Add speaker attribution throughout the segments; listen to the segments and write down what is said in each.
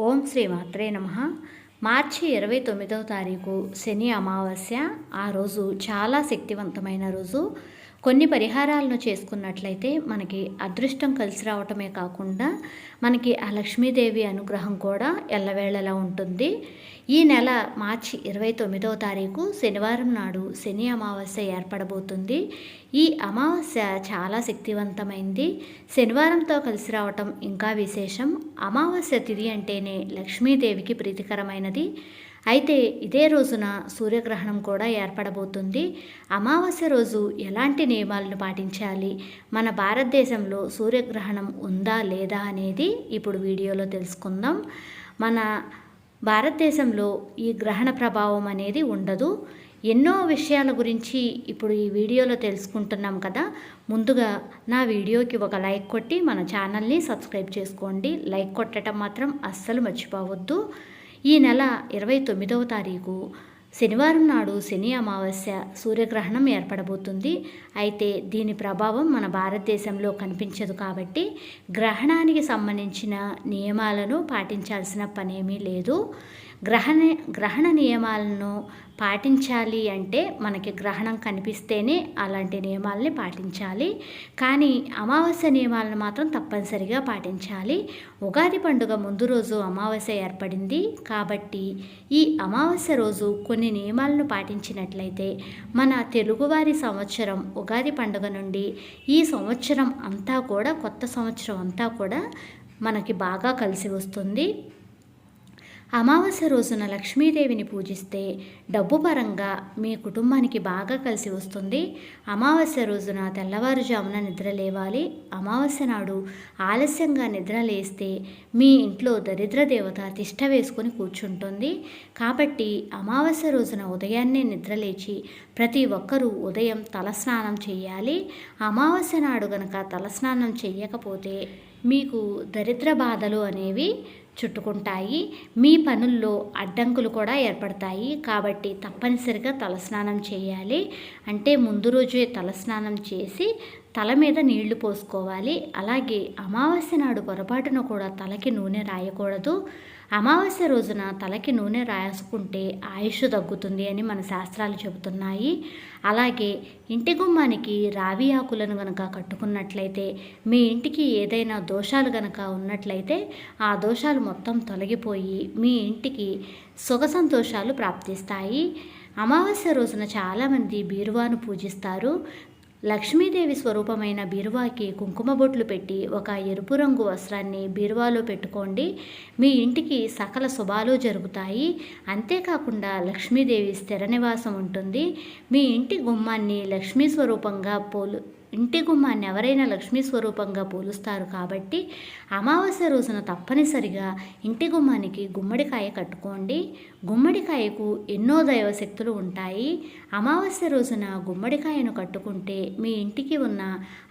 Speaker 1: ఓం శ్రీ మాత్రే నమ మార్చి ఇరవై తొమ్మిదవ తారీఖు శని అమావాస్య ఆ రోజు చాలా శక్తివంతమైన రోజు కొన్ని పరిహారాలను చేసుకున్నట్లయితే మనకి అదృష్టం కలిసి రావటమే కాకుండా మనకి ఆ లక్ష్మీదేవి అనుగ్రహం కూడా ఎల్లవేళలా ఉంటుంది ఈ నెల మార్చి ఇరవై తొమ్మిదవ తారీఖు శనివారం నాడు శని అమావాస్య ఏర్పడబోతుంది ఈ అమావాస్య చాలా శక్తివంతమైంది శనివారంతో కలిసి రావటం ఇంకా విశేషం అమావాస్య తిథి అంటేనే లక్ష్మీదేవికి ప్రీతికరమైనది అయితే ఇదే రోజున సూర్యగ్రహణం కూడా ఏర్పడబోతుంది అమావాస్య రోజు ఎలాంటి నియమాలను పాటించాలి మన భారతదేశంలో సూర్యగ్రహణం ఉందా లేదా అనేది ఇప్పుడు వీడియోలో తెలుసుకుందాం మన భారతదేశంలో ఈ గ్రహణ ప్రభావం అనేది ఉండదు ఎన్నో విషయాల గురించి ఇప్పుడు ఈ వీడియోలో తెలుసుకుంటున్నాం కదా ముందుగా నా వీడియోకి ఒక లైక్ కొట్టి మన ఛానల్ని సబ్స్క్రైబ్ చేసుకోండి లైక్ కొట్టడం మాత్రం అస్సలు మర్చిపోవద్దు ఈ నెల ఇరవై తొమ్మిదవ తారీఖు శనివారం నాడు శని అమావాస్య సూర్యగ్రహణం ఏర్పడబోతుంది అయితే దీని ప్రభావం మన భారతదేశంలో కనిపించదు కాబట్టి గ్రహణానికి సంబంధించిన నియమాలను పాటించాల్సిన పనేమీ లేదు గ్రహణ గ్రహణ నియమాలను పాటించాలి అంటే మనకి గ్రహణం కనిపిస్తేనే అలాంటి నియమాలని పాటించాలి కానీ అమావాస్య నియమాలను మాత్రం తప్పనిసరిగా పాటించాలి ఉగాది పండుగ ముందు రోజు అమావాస్య ఏర్పడింది కాబట్టి ఈ అమావాస్య రోజు కొన్ని నియమాలను పాటించినట్లయితే మన తెలుగువారి సంవత్సరం ఉగాది పండుగ నుండి ఈ సంవత్సరం అంతా కూడా కొత్త సంవత్సరం అంతా కూడా మనకి బాగా కలిసి వస్తుంది అమావాస్య రోజున లక్ష్మీదేవిని పూజిస్తే డబ్బు పరంగా మీ కుటుంబానికి బాగా కలిసి వస్తుంది అమావాస్య రోజున తెల్లవారుజామున నిద్ర లేవాలి అమావాస్య నాడు ఆలస్యంగా నిద్ర లేస్తే మీ ఇంట్లో దరిద్ర దేవత తిష్ట వేసుకొని కూర్చుంటుంది కాబట్టి అమావాస్య రోజున ఉదయాన్నే నిద్ర లేచి ప్రతి ఒక్కరూ ఉదయం తలస్నానం చేయాలి అమావాస్య నాడు గనక తలస్నానం చేయకపోతే మీకు దరిద్ర బాధలు అనేవి చుట్టుకుంటాయి మీ పనుల్లో అడ్డంకులు కూడా ఏర్పడతాయి కాబట్టి తప్పనిసరిగా తలస్నానం చేయాలి అంటే ముందు రోజే తలస్నానం చేసి తల మీద నీళ్లు పోసుకోవాలి అలాగే అమావాస్య నాడు పొరపాటున కూడా తలకి నూనె రాయకూడదు అమావాస్య రోజున తలకి నూనె రాసుకుంటే ఆయుష్ తగ్గుతుంది అని మన శాస్త్రాలు చెబుతున్నాయి అలాగే ఇంటి గుమ్మానికి రావి ఆకులను గనక కట్టుకున్నట్లయితే మీ ఇంటికి ఏదైనా దోషాలు గనక ఉన్నట్లయితే ఆ దోషాలు మొత్తం తొలగిపోయి మీ ఇంటికి సుఖ సంతోషాలు ప్రాప్తిస్తాయి అమావాస్య రోజున చాలామంది బీరువాను పూజిస్తారు లక్ష్మీదేవి స్వరూపమైన బీరువాకి కుంకుమ బొట్లు పెట్టి ఒక ఎరుపు రంగు వస్త్రాన్ని బీరువాలో పెట్టుకోండి మీ ఇంటికి సకల శుభాలు జరుగుతాయి అంతేకాకుండా లక్ష్మీదేవి స్థిర నివాసం ఉంటుంది మీ ఇంటి గుమ్మాన్ని లక్ష్మీ స్వరూపంగా పోలు ఇంటి గుమ్మాన్ని ఎవరైనా లక్ష్మీ స్వరూపంగా పోలుస్తారు కాబట్టి అమావాస్య రోజున తప్పనిసరిగా ఇంటి గుమ్మానికి గుమ్మడికాయ కట్టుకోండి గుమ్మడికాయకు ఎన్నో దైవశక్తులు ఉంటాయి అమావాస్య రోజున గుమ్మడికాయను కట్టుకుంటే మీ ఇంటికి ఉన్న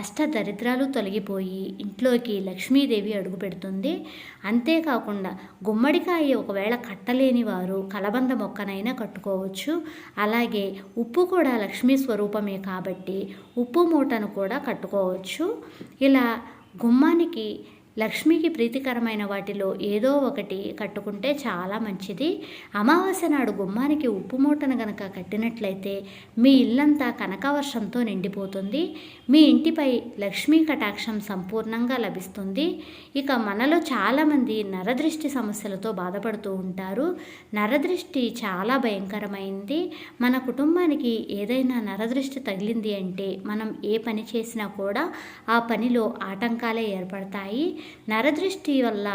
Speaker 1: అష్ట దరిద్రాలు తొలగిపోయి ఇంట్లోకి లక్ష్మీదేవి అడుగుపెడుతుంది అంతేకాకుండా గుమ్మడికాయ ఒకవేళ కట్టలేని వారు కలబంద మొక్కనైనా కట్టుకోవచ్చు అలాగే ఉప్పు కూడా లక్ష్మీ స్వరూపమే కాబట్టి ఉప్పు మూటను కూడా కట్టుకోవచ్చు ఇలా గుమ్మానికి లక్ష్మికి ప్రీతికరమైన వాటిలో ఏదో ఒకటి కట్టుకుంటే చాలా మంచిది అమావాస్య నాడు గుమ్మానికి ఉప్పు మూటను గనక కట్టినట్లయితే మీ ఇల్లంతా కనకవర్షంతో నిండిపోతుంది మీ ఇంటిపై లక్ష్మీ కటాక్షం సంపూర్ణంగా లభిస్తుంది ఇక మనలో చాలామంది నరదృష్టి సమస్యలతో బాధపడుతూ ఉంటారు నరదృష్టి చాలా భయంకరమైంది మన కుటుంబానికి ఏదైనా నరదృష్టి తగిలింది అంటే మనం ఏ పని చేసినా కూడా ఆ పనిలో ఆటంకాలే ఏర్పడతాయి నరదృష్టి వల్ల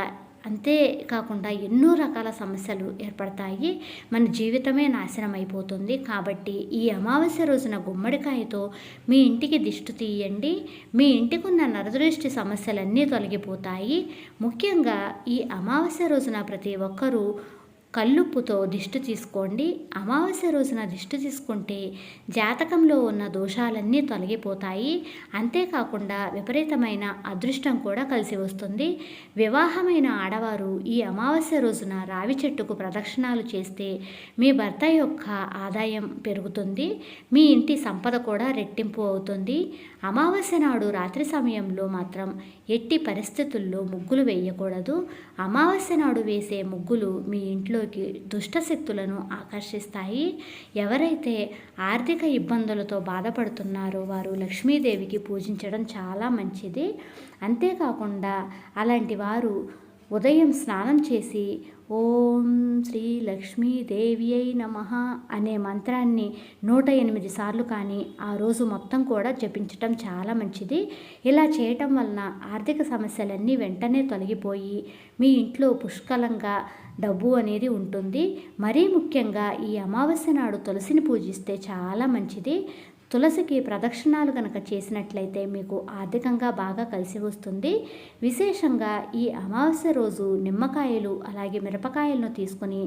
Speaker 1: అంతే కాకుండా ఎన్నో రకాల సమస్యలు ఏర్పడతాయి మన జీవితమే నాశనం అయిపోతుంది కాబట్టి ఈ అమావాస్య రోజున గుమ్మడికాయతో మీ ఇంటికి దిష్టి తీయండి మీ ఇంటికున్న నరదృష్టి సమస్యలన్నీ తొలగిపోతాయి ముఖ్యంగా ఈ అమావాస్య రోజున ప్రతి ఒక్కరూ కల్లుప్పుతో దిష్టి తీసుకోండి అమావాస్య రోజున దిష్టి తీసుకుంటే జాతకంలో ఉన్న దోషాలన్నీ తొలగిపోతాయి అంతేకాకుండా విపరీతమైన అదృష్టం కూడా కలిసి వస్తుంది వివాహమైన ఆడవారు ఈ అమావాస్య రోజున రావి చెట్టుకు ప్రదక్షిణాలు చేస్తే మీ భర్త యొక్క ఆదాయం పెరుగుతుంది మీ ఇంటి సంపద కూడా రెట్టింపు అవుతుంది అమావాస్య నాడు రాత్రి సమయంలో మాత్రం ఎట్టి పరిస్థితుల్లో ముగ్గులు వేయకూడదు అమావాస్య నాడు వేసే ముగ్గులు మీ ఇంట్లోకి దుష్టశక్తులను ఆకర్షిస్తాయి ఎవరైతే ఆర్థిక ఇబ్బందులతో బాధపడుతున్నారో వారు లక్ష్మీదేవికి పూజించడం చాలా మంచిది అంతేకాకుండా అలాంటి వారు ఉదయం స్నానం చేసి ఓం శ్రీ లక్ష్మీదేవి అయి నమ అనే మంత్రాన్ని నూట ఎనిమిది సార్లు కానీ ఆ రోజు మొత్తం కూడా జపించటం చాలా మంచిది ఇలా చేయటం వలన ఆర్థిక సమస్యలన్నీ వెంటనే తొలగిపోయి మీ ఇంట్లో పుష్కలంగా డబ్బు అనేది ఉంటుంది మరీ ముఖ్యంగా ఈ అమావాస్య నాడు తులసిని పూజిస్తే చాలా మంచిది తులసికి ప్రదక్షిణాలు కనుక చేసినట్లయితే మీకు ఆర్థికంగా బాగా కలిసి వస్తుంది విశేషంగా ఈ అమావాస్య రోజు నిమ్మకాయలు అలాగే మిరపకాయలను తీసుకుని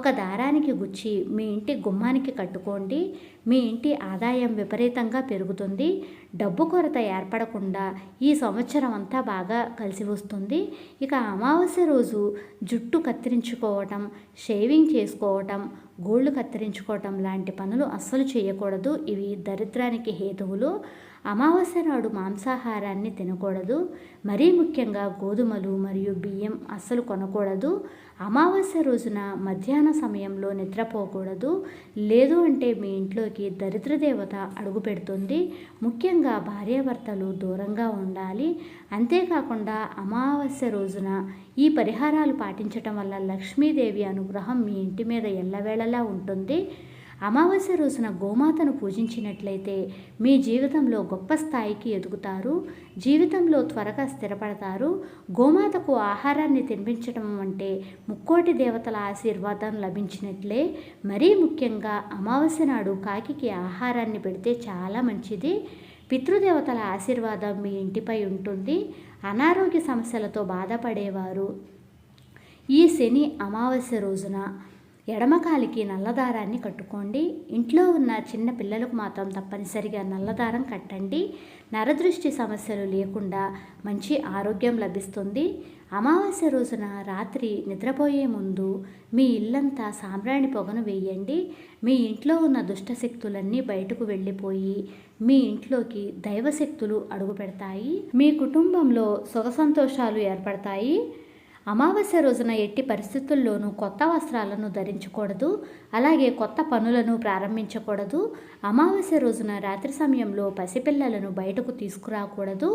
Speaker 1: ఒక దారానికి గుచ్చి మీ ఇంటి గుమ్మానికి కట్టుకోండి మీ ఇంటి ఆదాయం విపరీతంగా పెరుగుతుంది డబ్బు కొరత ఏర్పడకుండా ఈ సంవత్సరం అంతా బాగా కలిసి వస్తుంది ఇక అమావాస్య రోజు జుట్టు కత్తిరించుకోవటం షేవింగ్ చేసుకోవటం గోళ్ళు కత్తిరించుకోవటం లాంటి పనులు అస్సలు చేయకూడదు ఇవి దరిద్రానికి హేతువులు అమావాస్య నాడు మాంసాహారాన్ని తినకూడదు మరీ ముఖ్యంగా గోధుమలు మరియు బియ్యం అస్సలు కొనకూడదు అమావాస్య రోజున మధ్యాహ్న సమయంలో నిద్రపోకూడదు లేదు అంటే మీ ఇంట్లోకి దరిద్ర దేవత అడుగు పెడుతుంది ముఖ్యంగా భార్యాభర్తలు దూరంగా ఉండాలి అంతేకాకుండా అమావాస్య రోజున ఈ పరిహారాలు పాటించటం వల్ల లక్ష్మీదేవి అనుగ్రహం మీ ఇంటి మీద ఎల్లవేళలా ఉంటుంది అమావాస్య రోజున గోమాతను పూజించినట్లయితే మీ జీవితంలో గొప్ప స్థాయికి ఎదుగుతారు జీవితంలో త్వరగా స్థిరపడతారు గోమాతకు ఆహారాన్ని తినిపించడం అంటే ముక్కోటి దేవతల ఆశీర్వాదం లభించినట్లే మరీ ముఖ్యంగా అమావాస్య నాడు కాకికి ఆహారాన్ని పెడితే చాలా మంచిది పితృదేవతల ఆశీర్వాదం మీ ఇంటిపై ఉంటుంది అనారోగ్య సమస్యలతో బాధపడేవారు ఈ శని అమావాస్య రోజున ఎడమకాలికి నల్లదారాన్ని కట్టుకోండి ఇంట్లో ఉన్న చిన్న పిల్లలకు మాత్రం తప్పనిసరిగా నల్లదారం కట్టండి నరదృష్టి సమస్యలు లేకుండా మంచి ఆరోగ్యం లభిస్తుంది అమావాస్య రోజున రాత్రి నిద్రపోయే ముందు మీ ఇల్లంతా సాంబ్రాణి పొగను వేయండి మీ ఇంట్లో ఉన్న దుష్టశక్తులన్నీ బయటకు వెళ్ళిపోయి మీ ఇంట్లోకి దైవశక్తులు అడుగు పెడతాయి మీ కుటుంబంలో సుఖ సంతోషాలు ఏర్పడతాయి అమావాస్య రోజున ఎట్టి పరిస్థితుల్లోనూ కొత్త వస్త్రాలను ధరించకూడదు అలాగే కొత్త పనులను ప్రారంభించకూడదు అమావాస్య రోజున రాత్రి సమయంలో పసిపిల్లలను బయటకు తీసుకురాకూడదు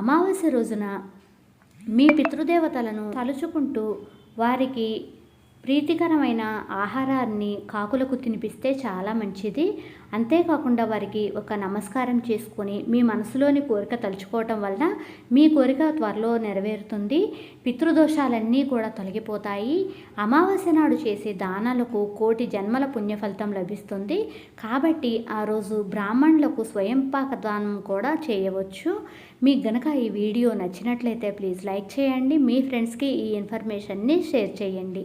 Speaker 1: అమావాస్య రోజున మీ పితృదేవతలను తలుచుకుంటూ వారికి ప్రీతికరమైన ఆహారాన్ని కాకులకు తినిపిస్తే చాలా మంచిది అంతేకాకుండా వారికి ఒక నమస్కారం చేసుకొని మీ మనసులోని కోరిక తలుచుకోవటం వలన మీ కోరిక త్వరలో నెరవేరుతుంది పితృదోషాలన్నీ కూడా తొలగిపోతాయి అమావాస్య నాడు చేసే దానాలకు కోటి జన్మల పుణ్యఫలితం లభిస్తుంది కాబట్టి ఆ రోజు బ్రాహ్మణులకు స్వయంపాక దానం కూడా చేయవచ్చు మీకు గనక ఈ వీడియో నచ్చినట్లయితే ప్లీజ్ లైక్ చేయండి మీ ఫ్రెండ్స్కి ఈ ఇన్ఫర్మేషన్ని షేర్ చేయండి